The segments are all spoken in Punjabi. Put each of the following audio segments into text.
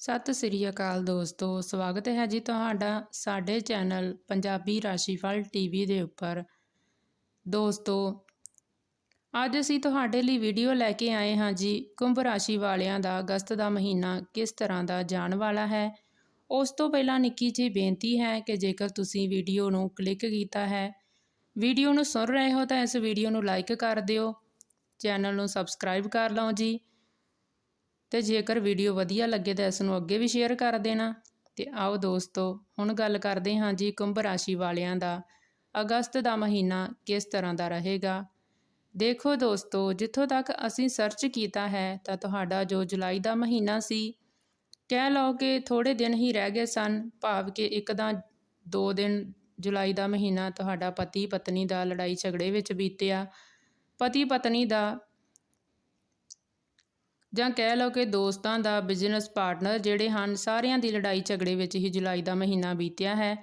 ਸਤਿ ਸ੍ਰੀ ਅਕਾਲ ਦੋਸਤੋ, ਸਵਾਗਤ ਹੈ ਜੀ ਤੁਹਾਡਾ ਸਾਡੇ ਚੈਨਲ ਪੰਜਾਬੀ ਰਾਸ਼ੀਫਲ ਟੀਵੀ ਦੇ ਉੱਪਰ। ਦੋਸਤੋ, ਅੱਜ ਅਸੀਂ ਤੁਹਾਡੇ ਲਈ ਵੀਡੀਓ ਲੈ ਕੇ ਆਏ ਹਾਂ ਜੀ। ਕੁੰਭ ਰਾਸ਼ੀ ਵਾਲਿਆਂ ਦਾ ਅਗਸਤ ਦਾ ਮਹੀਨਾ ਕਿਸ ਤਰ੍ਹਾਂ ਦਾ ਜਾਣ ਵਾਲਾ ਹੈ? ਉਸ ਤੋਂ ਪਹਿਲਾਂ ਨਿੱਕੀ ਜਿਹੀ ਬੇਨਤੀ ਹੈ ਕਿ ਜੇਕਰ ਤੁਸੀਂ ਵੀਡੀਓ ਨੂੰ ਕਲਿੱਕ ਕੀਤਾ ਹੈ, ਵੀਡੀਓ ਨੂੰ ਸੁਣ ਰਹੇ ਹੋ ਤਾਂ ਇਸ ਵੀਡੀਓ ਨੂੰ ਲਾਈਕ ਕਰ ਦਿਓ। ਚੈਨਲ ਨੂੰ ਸਬਸਕ੍ਰਾਈਬ ਕਰ ਲਓ ਜੀ। ਤੇ ਜੇਕਰ ਵੀਡੀਓ ਵਧੀਆ ਲੱਗੇ ਤਾਂ ਇਸ ਨੂੰ ਅੱਗੇ ਵੀ ਸ਼ੇਅਰ ਕਰ ਦੇਣਾ। ਤੇ ਆਓ ਦੋਸਤੋ, ਹੁਣ ਗੱਲ ਕਰਦੇ ਹਾਂ ਜੀ ਕੁੰਭ ਰਾਸ਼ੀ ਵਾਲਿਆਂ ਦਾ। ਅਗਸਤ ਦਾ ਮਹੀਨਾ ਕਿਸ ਤਰ੍ਹਾਂ ਦਾ ਰਹੇਗਾ? ਦੇਖੋ ਦੋਸਤੋ, ਜਿੱਥੋਂ ਤੱਕ ਅਸੀਂ ਸਰਚ ਕੀਤਾ ਹੈ ਤਾਂ ਤੁਹਾਡਾ ਜੋ ਜੁਲਾਈ ਦਾ ਮਹੀਨਾ ਸੀ, ਕਹਿ ਲਓ ਕਿ ਥੋੜੇ ਦਿਨ ਹੀ ਰਹਿ ਗਏ ਸਨ, ਭਾਵ ਕਿ ਇੱਕ ਤਾਂ ਦੋ ਦਿਨ ਜੁਲਾਈ ਦਾ ਮਹੀਨਾ ਤੁਹਾਡਾ ਪਤੀ ਪਤਨੀ ਦਾ ਲੜਾਈ ਝਗੜੇ ਵਿੱਚ ਬੀਤਿਆ। ਪਤੀ ਪਤਨੀ ਦਾ ਜਾਂ ਕਹਿ ਲਓ ਕਿ ਦੋਸਤਾਂ ਦਾ ਬਿਜ਼ਨਸ ਪਾਰਟਨਰ ਜਿਹੜੇ ਹਨ, ਸਾਰਿਆਂ ਦੀ ਲੜਾਈ ਝਗੜੇ ਵਿੱਚ ਹੀ ਜੁਲਾਈ ਦਾ ਮਹੀਨਾ ਬੀਤਿਆ ਹੈ।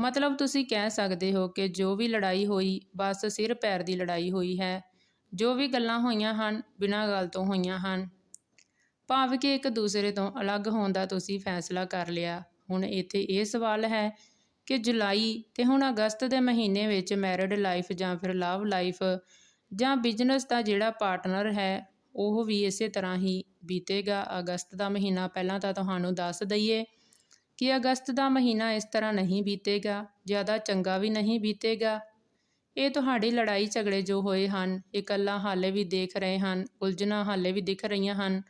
ਮਤਲਬ ਤੁਸੀਂ ਕਹਿ ਸਕਦੇ ਹੋ ਕਿ ਜੋ ਵੀ ਲੜਾਈ ਹੋਈ, ਬਸ ਸਿਰ ਪੈਰ ਦੀ ਲੜਾਈ ਹੋਈ ਹੈ। ਜੋ ਵੀ ਗੱਲਾਂ ਹੋਈਆਂ ਹਨ, ਬਿਨਾਂ ਗੱਲ ਤੋਂ ਹੋਈਆਂ ਹਨ। ਭਾਵ ਕਿ ਇੱਕ ਦੂਸਰੇ ਤੋਂ ਅਲੱਗ ਹੋਣ ਦਾ ਤੁਸੀਂ ਫੈਸਲਾ ਕਰ ਲਿਆ। ਹੁਣ ਇੱਥੇ ਇਹ ਸਵਾਲ ਹੈ ਕਿ ਜੁਲਾਈ ਤੇ ਹੁਣ ਅਗਸਤ ਦੇ ਮਹੀਨੇ ਵਿੱਚ ਮੈਰਿਡ ਲਾਈਫ ਜਾਂ ਫਿਰ ਲਵ ਲਾਈਫ ਜਾਂ ਬਿਜ਼ਨਸ ਦਾ ਜਿਹੜਾ ਪਾਰਟਨਰ ਹੈ ਉਹ ਵੀ ਇਸੇ ਤਰ੍ਹਾਂ ਹੀ ਬੀਤੇਗਾ। ਅਗਸਤ ਦਾ ਮਹੀਨਾ ਪਹਿਲਾਂ ਤਾਂ ਤੁਹਾਨੂੰ ਦੱਸ ਦਈਏ ਕਿ ਅਗਸਤ ਦਾ ਮਹੀਨਾ ਇਸ ਤਰ੍ਹਾਂ ਨਹੀਂ ਬੀਤੇਗਾ, ਜ਼ਿਆਦਾ ਚੰਗਾ ਵੀ ਨਹੀਂ ਬੀਤੇਗਾ। ਇਹ ਤੁਹਾਡੀ ਲੜਾਈ ਝਗੜੇ ਜੋ ਹੋਏ ਹਨ ਇਕੱਲਾ ਹਾਲੇ ਵੀ ਦੇਖ ਰਹੇ ਹਨ, ਉਲਝਣਾ ਹਾਲੇ ਵੀ ਦਿਖ ਰਹੀਆਂ ਹਨ,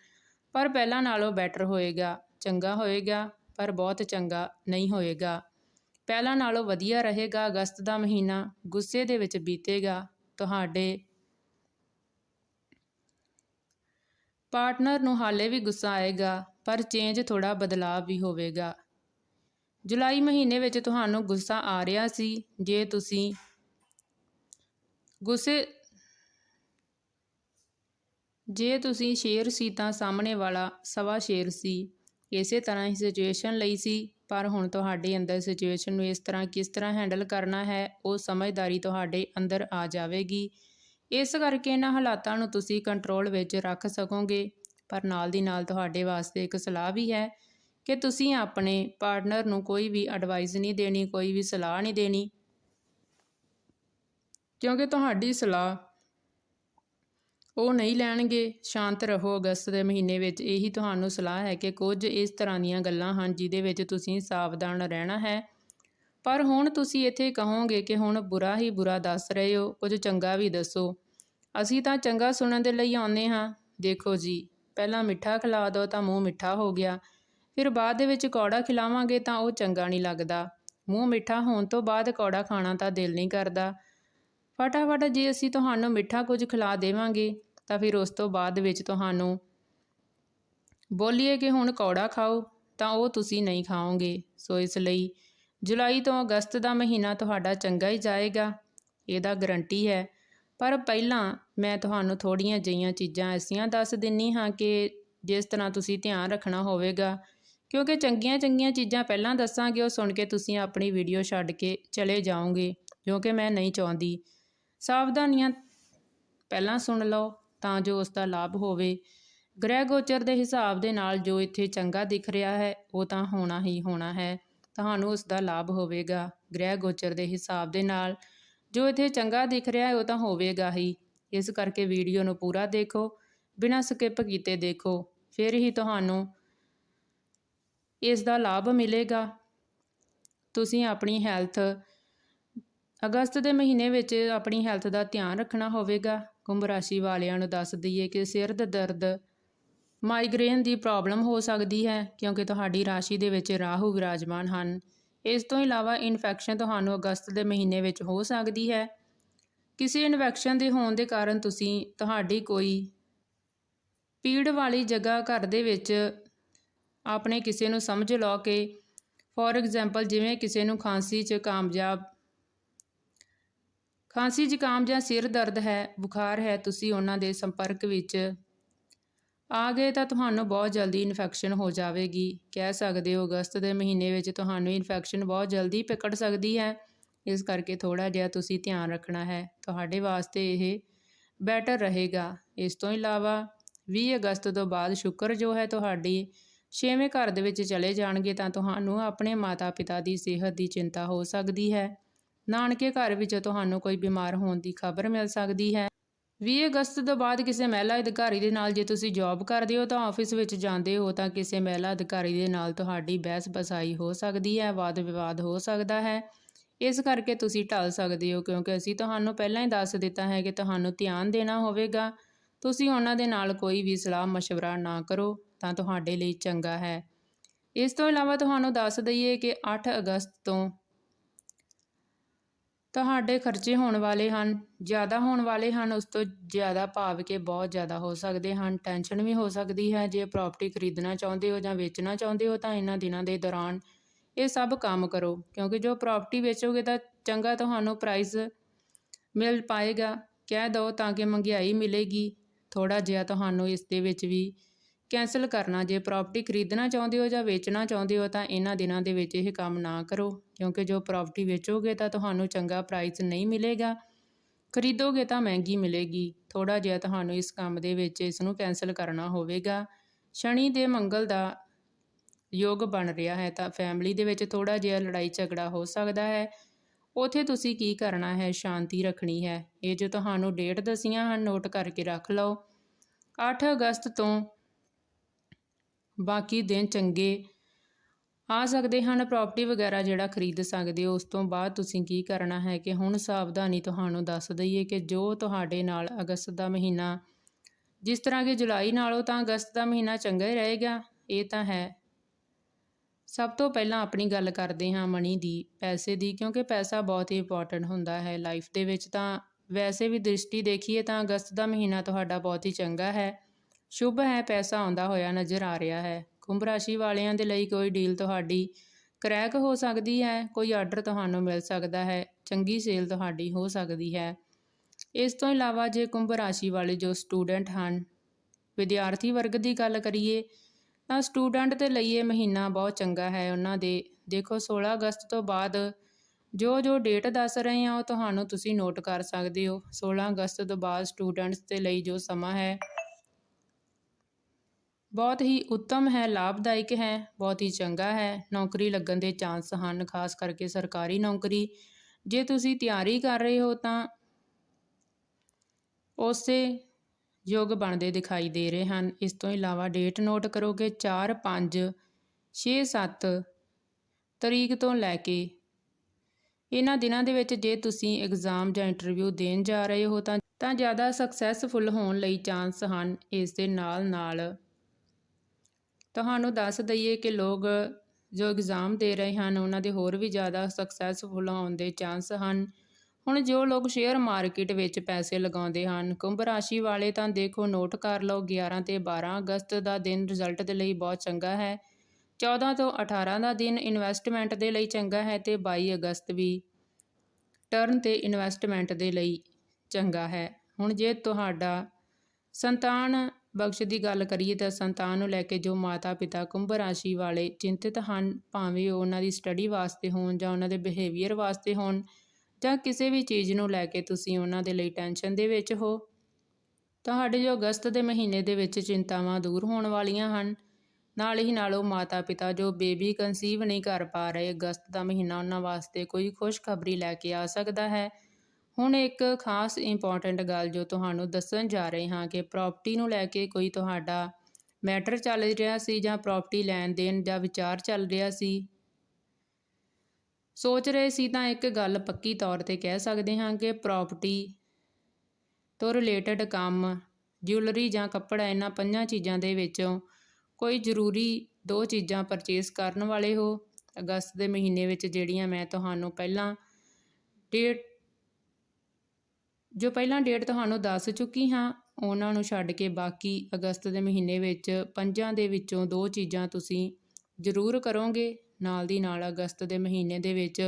ਪਰ ਪਹਿਲਾਂ ਨਾਲੋਂ ਬੈਟਰ ਹੋਏਗਾ, ਚੰਗਾ ਹੋਏਗਾ, ਪਰ ਬਹੁਤ ਚੰਗਾ ਨਹੀਂ ਹੋਏਗਾ। ਪਹਿਲਾਂ ਨਾਲੋਂ ਵਧੀਆ ਰਹੇਗਾ ਅਗਸਤ ਦਾ ਮਹੀਨਾ, ਗੁੱਸੇ ਦੇ ਵਿੱਚ ਬੀਤੇਗਾ, ਤੁਹਾਡੇ ਪਾਰਟਨਰ ਨੂੰ ਹਾਲੇ ਵੀ ਗੁੱਸਾ ਆਏਗਾ, ਪਰ ਚੇਂਜ ਥੋੜਾ ਬਦਲਾਅ ਵੀ ਹੋਵੇਗਾ। ਜੁਲਾਈ ਮਹੀਨੇ ਵਿੱਚ ਤੁਹਾਨੂੰ ਗੁੱਸਾ ਆ ਰਿਹਾ ਸੀ, ਜੇ ਤੁਸੀਂ ਗੁੱਸੇ ਜੇ ਤੁਸੀਂ ਸ਼ੇਰ ਸੀ ਤਾਂ ਸਾਹਮਣੇ ਵਾਲਾ ਸਵਾ ਸ਼ੇਰ ਸੀ, ਇਸੇ ਤਰ੍ਹਾਂ ਹੀ ਸਿਚੁਏਸ਼ਨ ਲਈ ਸੀ, ਪਰ ਹੁਣ ਤੁਹਾਡੇ ਅੰਦਰ ਸਿਚੁਏਸ਼ਨ ਨੂੰ ਇਸ ਤਰ੍ਹਾਂ ਕਿਸ ਤਰ੍ਹਾਂ ਹੈਂਡਲ ਕਰਨਾ ਹੈ, ਉਹ ਸਮਝਦਾਰੀ ਤੁਹਾਡੇ ਅੰਦਰ ਆ ਜਾਵੇਗੀ। ਇਸ ਕਰਕੇ ਇਹਨਾਂ ਹਾਲਾਤਾਂ ਨੂੰ ਤੁਸੀਂ ਕੰਟਰੋਲ ਵਿੱਚ ਰੱਖ ਸਕੋਗੇ। ਪਰ ਨਾਲ ਦੀ ਨਾਲ ਤੁਹਾਡੇ ਵਾਸਤੇ ਇੱਕ ਸਲਾਹ ਵੀ ਹੈ ਕਿ ਤੁਸੀਂ ਆਪਣੇ ਪਾਰਟਨਰ ਨੂੰ ਕੋਈ ਵੀ ਐਡਵਾਈਸ ਨਹੀਂ ਦੇਣੀ, ਕੋਈ ਵੀ ਸਲਾਹ ਨਹੀਂ ਦੇਣੀ। ਕਿਉਂਕਿ ਤੁਹਾਡੀ ਸਲਾਹ ਉਹ ਨਹੀਂ ਲੈਣਗੇ। ਸ਼ਾਂਤ ਰਹੋ। ਅਗਸਤ ਦੇ ਮਹੀਨੇ ਵਿੱਚ ਇਹੀ ਤੁਹਾਨੂੰ ਸਲਾਹ ਹੈ ਕਿ ਕੁਝ ਇਸ ਤਰ੍ਹਾਂ ਦੀਆਂ ਗੱਲਾਂ ਹਨ ਜਿਹਦੇ ਵਿੱਚ ਤੁਸੀਂ ਸਾਵਧਾਨ ਰਹਿਣਾ ਹੈ। ਪਰ ਹੁਣ ਤੁਸੀਂ ਇੱਥੇ ਕਹੋਗੇ ਕਿ ਹੁਣ ਬੁਰਾ ਹੀ ਬੁਰਾ ਦੱਸ ਰਹੇ ਹੋ। ਕੁਝ ਚੰਗਾ ਵੀ ਦੱਸੋ। ਅਸੀਂ ਤਾਂ ਚੰਗਾ ਸੁਣਨ ਦੇ ਲਈ ਆਉਂਦੇ ਹਾਂ। ਦੇਖੋ ਜੀ, ਪਹਿਲਾਂ ਮਿੱਠਾ ਖਿਲਾ ਦਿਓ ਤਾਂ ਮੂੰਹ ਮਿੱਠਾ ਹੋ ਗਿਆ। ਫਿਰ ਬਾਅਦ ਦੇ ਵਿੱਚ ਕੌੜਾ ਖਿਲਾਵਾਂਗੇ ਤਾਂ ਉਹ ਚੰਗਾ ਨਹੀਂ ਲੱਗਦਾ। ਮੂੰਹ ਮਿੱਠਾ ਹੋਣ ਤੋਂ ਬਾਅਦ ਕੌੜਾ ਖਾਣਾ ਤਾਂ ਦਿਲ ਨਹੀਂ ਕਰਦਾ। ਫਟਾਫਟ ਜੇ ਅਸੀਂ ਤੁਹਾਨੂੰ ਮਿੱਠਾ ਕੁਝ ਖਿਲਾ ਦੇਵਾਂਗੇ, ਤਾਂ ਫਿਰ ਉਸ ਤੋਂ ਬਾਅਦ ਵਿੱਚ ਤੁਹਾਨੂੰ ਬੋਲੀਏ ਕਿ ਹੁਣ ਕੌੜਾ ਖਾਓ, ਤਾਂ ਉਹ ਤੁਸੀਂ ਨਹੀਂ ਖਾਓਗੇ। ਸੋ ਇਸ ਲਈ ਜੁਲਾਈ ਤੋਂ ਅਗਸਤ ਦਾ ਮਹੀਨਾ ਤੁਹਾਡਾ ਚੰਗਾ ਹੀ ਜਾਏਗਾ। ਇਹਦਾ ਗਰੰਟੀ ਹੈ ਪਰ ਪਹਿਲਾਂ ਮੈਂ ਤੁਹਾਨੂੰ ਥੋੜੀਆਂ ਜਿਹੀਆਂ ਚੀਜ਼ਾਂ ਐਸੀਆਂ ਦੱਸ ਦਿੰਨੀ ਹਾਂ ਕਿ ਜਿਸ ਤਰ੍ਹਾਂ ਤੁਸੀਂ ਧਿਆਨ ਰੱਖਣਾ ਹੋਵੇਗਾ, ਕਿਉਂਕਿ ਚੰਗੀਆਂ ਚੰਗੀਆਂ ਚੀਜ਼ਾਂ ਪਹਿਲਾਂ ਦੱਸਾਂਗੇ, ਉਹ ਸੁਣ ਕੇ ਤੁਸੀਂ ਆਪਣੀ ਵੀਡੀਓ ਛੱਡ ਕੇ ਚਲੇ ਜਾਓਗੇ, ਜੋ ਕਿ ਮੈਂ ਨਹੀਂ ਚਾਹੁੰਦੀ। ਸਾਵਧਾਨੀਆਂ ਪਹਿਲਾਂ ਸੁਣ ਲਓ ਤਾਂ ਜੋ ਉਸ ਦਾ ਲਾਭ ਹੋਵੇ। ਗ੍ਰਹਿ ਗੋਚਰ ਦੇ ਹਿਸਾਬ ਦੇ ਨਾਲ ਜੋ ਇੱਥੇ ਚੰਗਾ ਦਿਖ ਰਿਹਾ ਹੈ, ਉਹ ਤਾਂ ਹੋਣਾ ਹੀ ਹੋਣਾ ਹੈ। ਤੁਹਾਨੂੰ ਉਸ ਦਾ ਲਾਭ ਹੋਵੇਗਾ। ਗ੍ਰਹਿ ਗੋਚਰ ਦੇ ਹਿਸਾਬ ਦੇ ਨਾਲ ਜੋ ਇੱਥੇ ਚੰਗਾ ਦਿਖ ਰਿਹਾ ਹੈ, ਉਹ ਤਾਂ ਹੋਵੇਗਾ ਹੀ। ਇਸ ਕਰਕੇ ਵੀਡੀਓ ਨੂੰ ਪੂਰਾ ਦੇਖੋ, ਬਿਨਾਂ ਸਕਿਪ ਕੀਤੇ ਦੇਖੋ। ਫਿਰ ਹੀ ਤੁਹਾਨੂੰ ਇਸ ਦਾ ਲਾਭ ਮਿਲੇਗਾ। ਤੁਸੀਂ ਆਪਣੀ ਹੈਲਥ ਅਗਸਤ ਦੇ ਮਹੀਨੇ ਵਿੱਚ ਆਪਣੀ ਹੈਲਥ ਦਾ ਧਿਆਨ ਰੱਖਣਾ ਹੋਵੇਗਾ। ਕੁੰਭ ਰਾਸ਼ੀ ਵਾਲਿਆਂ ਨੂੰ ਦੱਸ ਦਈਏ ਕਿ ਸਿਰ ਦਾ ਦਰਦ ਮਾਈਗ੍ਰੇਨ ਦੀ ਪ੍ਰੋਬਲਮ ਹੋ ਸਕਦੀ ਹੈ, ਕਿਉਂਕਿ ਤੁਹਾਡੀ ਰਾਸ਼ੀ ਦੇ ਵਿੱਚ ਰਾਹੂ ਵਿਰਾਜਮਾਨ ਹਨ। ਇਸ ਤੋਂ ਇਲਾਵਾ ਇਨਫੈਕਸ਼ਨ ਤੁਹਾਨੂੰ ਅਗਸਤ ਦੇ ਮਹੀਨੇ ਵਿੱਚ ਹੋ ਸਕਦੀ ਹੈ। ਕਿਸੇ ਇਨਫੈਕਸ਼ਨ ਦੇ ਹੋਣ ਦੇ ਕਾਰਨ ਤੁਸੀਂ, ਤੁਹਾਡੀ ਕੋਈ ਪੀੜ ਵਾਲੀ ਜਗ੍ਹਾ ਘਰ ਦੇ ਵਿੱਚ ਆਪਣੇ ਕਿਸੇ ਨੂੰ ਸਮਝ ਲਓ ਕਿ ਫੋਰ ਐਗਜ਼ਾਮਪਲ ਜਿਵੇਂ ਕਿਸੇ ਨੂੰ ਖਾਂਸੀ 'ਚ ਕਾਮਯਾਬ, ਖਾਂਸੀ ਜ਼ੁਕਾਮ ਜਾਂ ਸਿਰ ਦਰਦ ਹੈ, ਬੁਖਾਰ ਹੈ, ਤੁਸੀਂ ਉਹਨਾਂ ਦੇ ਸੰਪਰਕ ਵਿੱਚ ਆ ਗਏ ਤਾਂ ਤੁਹਾਨੂੰ ਬਹੁਤ ਜਲਦੀ ਇਨਫੈਕਸ਼ਨ ਹੋ ਜਾਵੇਗੀ। ਕਹਿ ਸਕਦੇ ਹੋ, ਅਗਸਤ ਦੇ ਮਹੀਨੇ ਵਿੱਚ ਤੁਹਾਨੂੰ ਇਨਫੈਕਸ਼ਨ ਬਹੁਤ ਜਲਦੀ ਪਕੜ ਸਕਦੀ ਹੈ। ਇਸ ਕਰਕੇ ਥੋੜਾ ਜਿਹਾ ਤੁਸੀਂ ਧਿਆਨ ਰੱਖਣਾ ਹੈ। ਤੁਹਾਡੇ ਵਾਸਤੇ ਇਹ ਬੈਟਰ ਰਹੇਗਾ। ਇਸ ਤੋਂ ਇਲਾਵਾ 20 ਅਗਸਤ ਤੋਂ ਬਾਅਦ ਸ਼ੁਕਰ ਜੋ ਹੈ ਤੁਹਾਡੀ, ਛੇਵੇਂ ਘਰ ਦੇ ਵਿੱਚ ਚਲੇ ਜਾਣਗੇ ਤਾਂ ਤੁਹਾਨੂੰ ਆਪਣੇ ਮਾਤਾ-ਪਿਤਾ ਦੀ ਸਿਹਤ ਦੀ ਚਿੰਤਾ ਹੋ ਸਕਦੀ ਹੈ। ਨਾਨਕੇ ਘਰ ਵਿੱਚ ਤੁਹਾਨੂੰ ਕੋਈ ਬਿਮਾਰ ਹੋਣ ਦੀ ਖਬਰ ਮਿਲ ਸਕਦੀ ਹੈ। 20 ਅਗਸਤ ਤੋਂ ਬਾਅਦ ਕਿਸੇ ਮਹਿਲਾ ਅਧਿਕਾਰੀ ਦੇ ਨਾਲ ਜੇ ਤੁਸੀਂ ਜੌਬ ਕਰਦੇ ਹੋ ਤਾਂ ਆਫਿਸ ਵਿੱਚ ਜਾਂਦੇ ਹੋ ਤਾਂ ਕਿਸੇ ਮਹਿਲਾ ਅਧਿਕਾਰੀ ਦੇ ਨਾਲ ਤੁਹਾਡੀ ਬਹਿਸ ਬਸਾਈ ਹੋ ਸਕਦੀ ਹੈ, ਵਾਦ ਵਿਵਾਦ ਹੋ ਸਕਦਾ ਹੈ। ਇਸ ਕਰਕੇ ਤੁਸੀਂ ਟਾਲ ਸਕਦੇ ਹੋ ਕਿਉਂਕਿ ਅਸੀਂ ਤੁਹਾਨੂੰ ਪਹਿਲਾਂ ਹੀ ਦੱਸ ਦਿੱਤਾ ਹੈ ਕਿ ਤੁਹਾਨੂੰ ਧਿਆਨ ਦੇਣਾ ਹੋਵੇਗਾ। ਤੁਸੀਂ ਉਹਨਾਂ ਦੇ ਨਾਲ ਕੋਈ ਵੀ ਸਲਾਹ مشਵਰਾ ਨਾ ਕਰੋ ਤਾਂ ਤੁਹਾਡੇ ਲਈ ਚੰਗਾ ਹੈ। ਇਸ ਤੋਂ ਇਲਾਵਾ ਤੁਹਾਨੂੰ ਦੱਸ ਦਈਏ ਕਿ 8 ਅਗਸਤ ਤੋਂ ਤੁਹਾਡੇ ਖਰਚੇ ਹੋਣ ਵਾਲੇ ਹਨ, ਜ਼ਿਆਦਾ ਹੋਣ ਵਾਲੇ ਹਨ, ਉਸ ਤੋਂ ਜ਼ਿਆਦਾ ਭਾਵ ਕਿ ਬਹੁਤ ਜ਼ਿਆਦਾ ਹੋ ਸਕਦੇ ਹਨ। ਟੈਨਸ਼ਨ ਵੀ ਹੋ ਸਕਦੀ ਹੈ, ਜੇ ਪ੍ਰਾਪਰਟੀ ਖਰੀਦਣਾ ਚਾਹੁੰਦੇ ਹੋ ਜਾਂ ਵੇਚਣਾ ਚਾਹੁੰਦੇ ਹੋ ਤਾਂ ਇਹਨਾਂ ਦਿਨਾਂ ਦੇ ਦੌਰਾਨ ਇਹ ਸਭ ਕੰਮ ਕਰੋ, ਕਿਉਂਕਿ ਜੋ ਪ੍ਰਾਪਰਟੀ ਵੇਚੋਗੇ ਤਾਂ ਚੰਗਾ ਤੁਹਾਨੂੰ ਪ੍ਰਾਈਸ ਮਿਲ ਪਾਏਗਾ। ਕਹਿ ਦਿਓ ਤਾਂ ਕਿ ਮਹਿੰਗਾਈ ਮਿਲੇਗੀ। ਥੋੜਾ ਜਿਹਾ ਤੁਹਾਨੂੰ ਇਸ ਦੇ ਵਿੱਚ ਵੀ ਕੈਂਸਲ ਕਰਨਾ। ਜੇ ਪ੍ਰਾਪਰਟੀ ਖਰੀਦਣਾ ਚਾਹੁੰਦੇ ਹੋ ਜਾਂ ਵੇਚਣਾ ਚਾਹੁੰਦੇ ਹੋ ਤਾਂ ਇਹਨਾਂ ਦਿਨਾਂ ਦੇ ਵਿੱਚ ਇਹ ਕੰਮ ਨਾ ਕਰੋ। ਕਿਉਂਕਿ ਜੋ ਪ੍ਰਾਪਰਟੀ ਵੇਚੋਗੇ ਤਾਂ ਤੁਹਾਨੂੰ ਚੰਗਾ ਪ੍ਰਾਈਸ ਨਹੀਂ ਮਿਲੇਗਾ। ਖਰੀਦੋਗੇ ਤਾਂ ਮਹਿੰਗੀ ਮਿਲੇਗੀ। ਥੋੜਾ ਜਿਹਾ ਤੁਹਾਨੂੰ ਇਸ ਕੰਮ ਦੇ ਵਿੱਚ ਇਸ ਨੂੰ ਕੈਂਸਲ ਕਰਨਾ ਹੋਵੇਗਾ। ਸ਼ਨੀ ਦੇ ਮੰਗਲ ਦਾ ਯੋਗ ਬਣ ਰਿਹਾ ਹੈ ਤਾਂ ਫੈਮਿਲੀ ਦੇ ਵਿੱਚ ਥੋੜਾ ਜਿਹਾ ਲੜਾਈ ਝਗੜਾ ਹੋ ਸਕਦਾ ਹੈ। ਉਥੇ ਤੁਸੀਂ ਕੀ ਕਰਨਾ ਹੈ? ਸ਼ਾਂਤੀ ਰੱਖਣੀ ਹੈ। ਇਹ ਜੋ ਤੁਹਾਨੂੰ ਡੇਟ ਦਸੀਆਂ ਹਨ, ਨੋਟ ਕਰਕੇ ਰੱਖ ਲਓ। 8 ਅਗਸਤ ਤੋਂ ਬਾਕੀ ਦਿਨ ਚੰਗੇ ਆ ਸਕਦੇ ਹਨ ਪ੍ਰਾਪਰਟੀ ਵਗੈਰਾ ਜਿਹੜਾ ਖਰੀਦ ਸਕਦੇ ਹੋ, ਉਸ ਤੋਂ ਬਾਅਦ ਤੁਸੀਂ ਕੀ ਕਰਨਾ ਹੈ ਕਿ ਹੁਣ ਸਾਵਧਾਨੀ ਤੁਹਾਨੂੰ ਦੱਸ ਦਈਏ ਕਿ ਜੋ ਤੁਹਾਡੇ ਨਾਲ ਅਗਸਤ ਦਾ ਮਹੀਨਾ, ਜਿਸ ਤਰ੍ਹਾਂ ਕਿ ਜੁਲਾਈ ਨਾਲੋਂ ਤਾਂ ਅਗਸਤ ਦਾ ਮਹੀਨਾ ਚੰਗਾ ਹੀ ਰਹੇਗਾ, ਇਹ ਤਾਂ ਹੈ। ਸਭ ਤੋਂ ਪਹਿਲਾਂ ਆਪਣੀ ਗੱਲ ਕਰਦੇ ਹਾਂ ਮਨੀ ਦੀ, ਪੈਸੇ ਦੀ, ਕਿਉਂਕਿ ਪੈਸਾ ਬਹੁਤ ਹੀ ਇੰਪੋਰਟੈਂਟ ਹੁੰਦਾ ਹੈ ਲਾਈਫ ਦੇ ਵਿੱਚ ਤਾਂ, ਵੈਸੇ ਵੀ ਦ੍ਰਿਸ਼ਟੀ ਦੇਖੀਏ ਤਾਂ ਅਗਸਤ ਦਾ ਮਹੀਨਾ ਤੁਹਾਡਾ ਬਹੁਤ ਹੀ ਚੰਗਾ ਹੈ। ਸ਼ੁਭ ਹੈ, ਪੈਸਾ ਆਉਂਦਾ ਹੋਇਆ ਨਜ਼ਰ ਆ ਰਿਹਾ ਹੈ। ਕੁੰਭ ਰਾਸ਼ੀ ਵਾਲਿਆਂ ਦੇ ਲਈ ਕੋਈ ਡੀਲ ਤੁਹਾਡੀ ਕਰੈਕ ਹੋ ਸਕਦੀ ਹੈ, ਕੋਈ ਆਰਡਰ ਤੁਹਾਨੂੰ ਮਿਲ ਸਕਦਾ ਹੈ, ਚੰਗੀ ਸੇਲ ਤੁਹਾਡੀ ਹੋ ਸਕਦੀ ਹੈ। ਇਸ ਤੋਂ ਇਲਾਵਾ ਜੇ ਕੁੰਭ ਰਾਸ਼ੀ ਵਾਲੇ ਜੋ ਸਟੂਡੈਂਟ ਹਨ, ਵਿਦਿਆਰਥੀ ਵਰਗ ਦੀ ਗੱਲ ਕਰੀਏ, ਤਾਂ ਸਟੂਡੈਂਟ ਦੇ ਲਈ ਇਹ ਮਹੀਨਾ ਬਹੁਤ ਚੰਗਾ ਹੈ। ਉਹਨਾਂ ਦੇ ਦੇਖੋ 16 ਅਗਸਤ ਤੋਂ ਬਾਅਦ ਜੋ ਜੋ ਡੇਟ ਦੱਸ ਰਹੇ ਹਾਂ, ਉਹ ਤੁਹਾਨੂੰ ਤੁਸੀਂ ਨੋਟ ਕਰ ਸਕਦੇ ਹੋ। 16 ਅਗਸਤ ਤੋਂ ਬਾਅਦ ਸਟੂਡੈਂਟਸ ਦੇ ਲਈ ਜੋ ਸਮਾਂ ਹੈ ਬਹੁਤ ਹੀ ਉੱਤਮ ਹੈ, ਲਾਭਦਾਇਕ ਹੈ, ਬਹੁਤ ਹੀ ਚੰਗਾ ਹੈ। ਨੌਕਰੀ ਲੱਗਣ ਦੇ ਚਾਂਸ ਹਨ, ਖਾਸ ਕਰਕੇ ਸਰਕਾਰੀ ਨੌਕਰੀ। ਜੇ ਤੁਸੀਂ ਤਿਆਰੀ ਕਰ ਰਹੇ ਹੋ ਤਾਂ ਉਸੇ ਯੋਗ ਬਣਦੇ ਦਿਖਾਈ ਦੇ ਰਹੇ ਹਨ। ਇਸ ਤੋਂ ਇਲਾਵਾ ਡੇਟ ਨੋਟ ਕਰੋਗੇ 4 5 6 7 ਤਰੀਕ ਤੋਂ ਲੈ ਕੇ ਇਹਨਾਂ ਦਿਨਾਂ ਦੇ ਵਿੱਚ ਜੇ ਤੁਸੀਂ ਐਗਜ਼ਾਮ ਜਾਂ ਇੰਟਰਵਿਊ ਦੇਣ ਜਾ ਰਹੇ ਹੋ ਤਾਂ ਤਾਂ ਜ਼ਿਆਦਾ ਸਕਸੈਸਫੁਲ ਹੋਣ ਲਈ ਚਾਂਸ ਹਨ। ਇਸ ਦੇ ਨਾਲ ਨਾਲ ਤੁਹਾਨੂੰ ਦੱਸ ਦਈਏ ਕਿ ਲੋਕ ਜੋ ਐਗਜ਼ਾਮ ਦੇ ਰਹੇ ਹਨ, ਉਹਨਾਂ ਦੇ ਹੋਰ ਵੀ ਜ਼ਿਆਦਾ ਸਕਸੈਸਫੁਲ ਹੋਣ ਦੇ ਚਾਂਸ ਹਨ। ਹੁਣ ਜੋ ਲੋਕ ਸ਼ੇਅਰ ਮਾਰਕੀਟ ਵਿੱਚ ਪੈਸੇ ਲਗਾਉਂਦੇ ਹਨ, ਕੁੰਭ ਰਾਸ਼ੀ ਵਾਲੇ ਤਾਂ ਦੇਖੋ ਨੋਟ ਕਰ ਲਓ 11 ਤੇ 12 ਅਗਸਤ ਦਾ ਦਿਨ ਰਿਜ਼ਲਟ ਦੇ ਲਈ ਬਹੁਤ ਚੰਗਾ ਹੈ। 14 ਤੋਂ 18 ਦਾ ਦਿਨ ਇਨਵੈਸਟਮੈਂਟ ਦੇ ਲਈ ਚੰਗਾ ਹੈ ਤੇ 22 ਅਗਸਤ ਵੀ ਟਰਨ ਤੇ ਇਨਵੈਸਟਮੈਂਟ ਦੇ ਲਈ ਚੰਗਾ ਹੈ। ਹੁਣ ਜੇ ਤੁਹਾਡਾ ਸੰਤਾਨ ਬਖਸ਼ ਦੀ ਗੱਲ ਕਰੀਏ ਤਾਂ ਸੰਤਾਨ ਨੂੰ ਲੈ ਕੇ ਜੋ ਮਾਤਾ ਪਿਤਾ ਕੁੰਭ ਰਾਸ਼ੀ ਵਾਲੇ ਚਿੰਤਿਤ ਹਨ, ਭਾਵੇਂ ਉਹ ਉਹਨਾਂ ਦੀ ਸਟੱਡੀ ਵਾਸਤੇ ਹੋਣ ਜਾਂ ਉਹਨਾਂ ਦੇ ਬਿਹੇਵੀਅਰ ਵਾਸਤੇ ਹੋਣ, ਜਾਂ ਕਿਸੇ ਵੀ ਚੀਜ਼ ਨੂੰ ਲੈ ਕੇ ਤੁਸੀਂ ਉਹਨਾਂ ਦੇ ਲਈ ਟੈਨਸ਼ਨ ਦੇ ਵਿੱਚ ਹੋ, ਤੁਹਾਡੇ ਜੋ ਅਗਸਤ ਦੇ ਮਹੀਨੇ ਦੇ ਵਿੱਚ ਚਿੰਤਾਵਾਂ ਦੂਰ ਹੋਣ ਵਾਲੀਆਂ ਹਨ। ਨਾਲ ਹੀ ਨਾਲ ਉਹ ਮਾਤਾ ਪਿਤਾ ਜੋ ਬੇਬੀ ਕਨਸੀਵ ਨਹੀਂ ਕਰ ਪਾ ਰਹੇ, ਅਗਸਤ ਦਾ ਮਹੀਨਾ ਉਹਨਾਂ ਵਾਸਤੇ ਕੋਈ ਖੁਸ਼ਖਬਰੀ ਲੈ ਕੇ ਆ ਸਕਦਾ ਹੈ। ਹੁਣ ਇੱਕ ਖਾਸ ਇੰਪੋਰਟੈਂਟ ਗੱਲ ਜੋ ਤੁਹਾਨੂੰ ਦੱਸਣ ਜਾ ਰਹੇ ਹਾਂ ਕਿ ਪ੍ਰਾਪਰਟੀ ਨੂੰ ਲੈ ਕੇ ਕੋਈ ਤੁਹਾਡਾ ਮੈਟਰ ਚੱਲ ਰਿਹਾ ਸੀ ਜਾਂ ਪ੍ਰਾਪਰਟੀ ਲੈਣ ਦੇਣ ਜਾਂ ਵਿਚਾਰ ਚੱਲ ਰਿਹਾ ਸੀ। ਸੋਚ ਰਹੇ ਸੀ ਤਾਂ ਇੱਕ ਗੱਲ ਪੱਕੀ ਤੌਰ ਤੇ ਕਹਿ ਸਕਦੇ ਹਾਂ ਕਿ ਪ੍ਰਾਪਰਟੀ ਤੋਂ ਰਿਲੇਟਡ ਕੰਮ ਜਿਊਲਰੀ ਜਾਂ ਕੱਪੜਾ ਇਹਨਾਂ ਪੰਜਾਂ ਚੀਜ਼ਾਂ ਦੇ ਵਿੱਚੋਂ ਕੋਈ ਜ਼ਰੂਰੀ ਦੋ ਚੀਜ਼ਾਂ ਪਰਚੇਸ ਕਰਨ ਵਾਲੇ ਹੋ। ਅਗਸਤ ਦੇ ਮਹੀਨੇ ਵਿੱਚ ਜਿਹੜੀਆਂ ਮੈਂ ਤੁਹਾਨੂੰ ਪਹਿਲਾਂ ਡੇਟ ਜੋ ਪਹਿਲਾਂ ਡੇਟ ਤੁਹਾਨੂੰ ਦੱਸ ਚੁੱਕੀ ਹਾਂ, ਉਹਨਾਂ ਨੂੰ ਛੱਡ ਕੇ ਬਾਕੀ ਅਗਸਤ ਦੇ ਮਹੀਨੇ ਵਿੱਚ ਪੰਜਾਂ ਦੇ ਵਿੱਚੋਂ ਦੋ ਚੀਜ਼ਾਂ ਤੁਸੀਂ ਜ਼ਰੂਰ ਕਰੋਗੇ। ਨਾਲ ਦੀ ਨਾਲ ਅਗਸਤ ਦੇ ਮਹੀਨੇ ਦੇ ਵਿੱਚ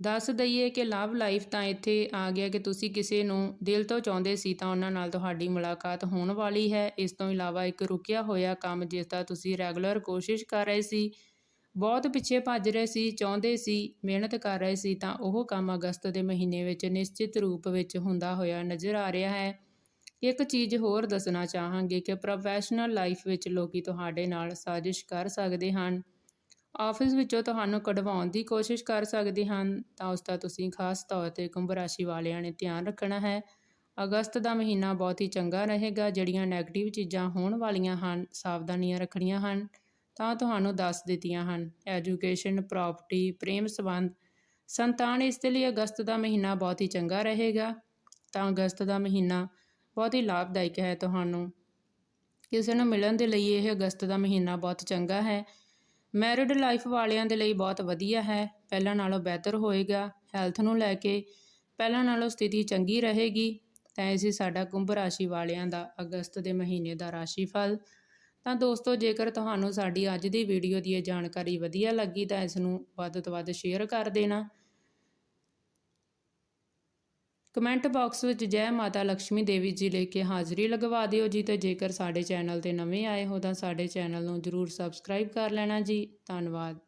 ਦੱਸ ਦਈਏ ਕਿ ਲਵ ਲਾਈਫ ਤਾਂ ਇੱਥੇ ਆ ਗਿਆ ਕਿ ਤੁਸੀਂ ਕਿਸੇ ਨੂੰ ਦਿਲ ਤੋਂ ਚਾਹੁੰਦੇ ਸੀ ਤਾਂ ਉਹਨਾਂ ਨਾਲ ਤੁਹਾਡੀ ਮੁਲਾਕਾਤ ਹੋਣ ਵਾਲੀ ਹੈ। ਇਸ ਤੋਂ ਇਲਾਵਾ ਇੱਕ ਰੁਕਿਆ ਹੋਇਆ ਕੰਮ ਜਿਸ ਦਾ ਤੁਸੀਂ ਰੈਗੂਲਰ ਕੋਸ਼ਿਸ਼ ਕਰ ਰਹੇ ਸੀ ਬਹੁਤ ਪਿੱਛੇ ਭੱਜ ਰਹੇ ਸੀ, ਚਾਹੁੰਦੇ ਸੀ, ਮਿਹਨਤ ਕਰ ਰਹੇ ਸੀ ਤਾਂ ਉਹ ਕੰਮ ਅਗਸਤ ਦੇ ਮਹੀਨੇ ਵਿੱਚ ਨਿਸ਼ਚਿਤ ਰੂਪ ਵਿੱਚ ਹੁੰਦਾ ਹੋਇਆ ਨਜ਼ਰ ਆ ਰਿਹਾ ਹੈ। ਇੱਕ ਚੀਜ਼ ਹੋਰ ਦੱਸਣਾ ਚਾਹਾਂਗੇ ਕਿ ਪ੍ਰੋਫੈਸ਼ਨਲ ਲਾਈਫ ਵਿੱਚ ਲੋਕੀ ਤੁਹਾਡੇ ਨਾਲ ਸਾਜ਼ਿਸ਼ ਕਰ ਸਕਦੇ ਹਨ। ਆਫਿਸ ਵਿੱਚੋਂ ਤੁਹਾਨੂੰ ਕਢਵਾਉਣ ਦੀ ਕੋਸ਼ਿਸ਼ ਕਰ ਸਕਦੇ ਹਨ, ਤਾਂ ਉਸ ਦਾ ਤੁਸੀਂ ਖਾਸ ਤੌਰ ਤੇ ਕੁੰਭ ਰਾਸ਼ੀ ਵਾਲਿਆਂ ਨੇ ਧਿਆਨ ਰੱਖਣਾ ਹੈ। ਅਗਸਤ ਦਾ ਮਹੀਨਾ ਬਹੁਤ ਹੀ ਚੰਗਾ ਰਹੇਗਾ, ਜਿਹੜੀਆਂ 네ਗੇਟਿਵ ਚੀਜ਼ਾਂ ਹੋਣ ਵਾਲੀਆਂ ਹਨ, ਸਾਵਧਾਨੀਆਂ ਰੱਖਣੀਆਂ ਹਨ। ਤਾਂ ਤੁਹਾਨੂੰ ਦੱਸ ਦਿੱਤੀਆਂ ਹਨ। ਐਜੂਕੇਸ਼ਨ ਪ੍ਰਾਪਰਟੀ ਪ੍ਰੇਮ ਸੰਬੰਧ, ਸੰਤਾਨ ਇਸ ਦੇ ਲਈ ਅਗਸਤ ਦਾ ਮਹੀਨਾ ਬਹੁਤ ਹੀ ਚੰਗਾ ਰਹੇਗਾ। ਤਾਂ ਅਗਸਤ ਦਾ ਮਹੀਨਾ ਬਹੁਤ ਹੀ ਲਾਭਦਾਇਕ ਹੈ ਤੁਹਾਨੂੰ। ਕਿਸੇ ਨੂੰ ਮਿਲਣ ਦੇ ਲਈ ਇਹ ਅਗਸਤ ਦਾ ਮਹੀਨਾ ਬਹੁਤ ਚੰਗਾ ਹੈ। ਮੈਰਿਡ ਲਾਈਫ ਵਾਲਿਆਂ ਦੇ ਲਈ ਬਹੁਤ ਵਧੀਆ ਹੈ। ਪਹਿਲਾਂ ਨਾਲੋਂ ਬਿਹਤਰ ਹੋਏਗਾ। ਹੈਲਥ ਨੂੰ ਲੈ ਕੇ ਪਹਿਲਾਂ ਨਾਲੋਂ ਸਥਿਤੀ ਚੰਗੀ ਰਹੇਗੀ। ਤਾਂ ਇਹ ਸੀ ਸਾਡਾ ਕੁੰਭ ਰਾਸ਼ੀ ਵਾਲਿਆਂ ਦਾ ਅਗਸਤ ਦੇ ਮਹੀਨੇ ਦਾ ਰਾਸ਼ੀਫਲ ਤਾਂ ਦੋਸਤੋ, ਜੇਕਰ ਤੁਹਾਨੂੰ ਸਾਡੀ ਅੱਜ ਦੀ ਵੀਡੀਓ ਦੀ ਇਹ ਜਾਣਕਾਰੀ ਵਧੀਆ ਲੱਗੀ, ਤਾਂ ਇਸ ਨੂੰ ਵੱਧ ਤੋਂ ਵੱਧ ਸ਼ੇਅਰ ਕਰ ਦੇਣਾ। ਕਮੈਂਟ ਬਾਕਸ ਵਿੱਚ ਜੈ ਮਾਤਾ ਲక్ష్ਮੀ ਦੇਵੀ ਜੀ ਲਿਖ ਕੇ ਹਾਜ਼ਰੀ ਲਗਵਾ ਦਿਓ ਜੀ, ਤੇ ਜੇਕਰ ਸਾਡੇ ਚੈਨਲ ਤੇ ਨਵੇਂ ਆਏ ਹੋ, ਤਾਂ ਸਾਡੇ ਚੈਨਲ ਨੂੰ ਜਰੂਰ ਸਬਸਕ੍ਰਾਈਬ ਕਰ ਲੈਣਾ ਜੀ। ਧੰਨਵਾਦ।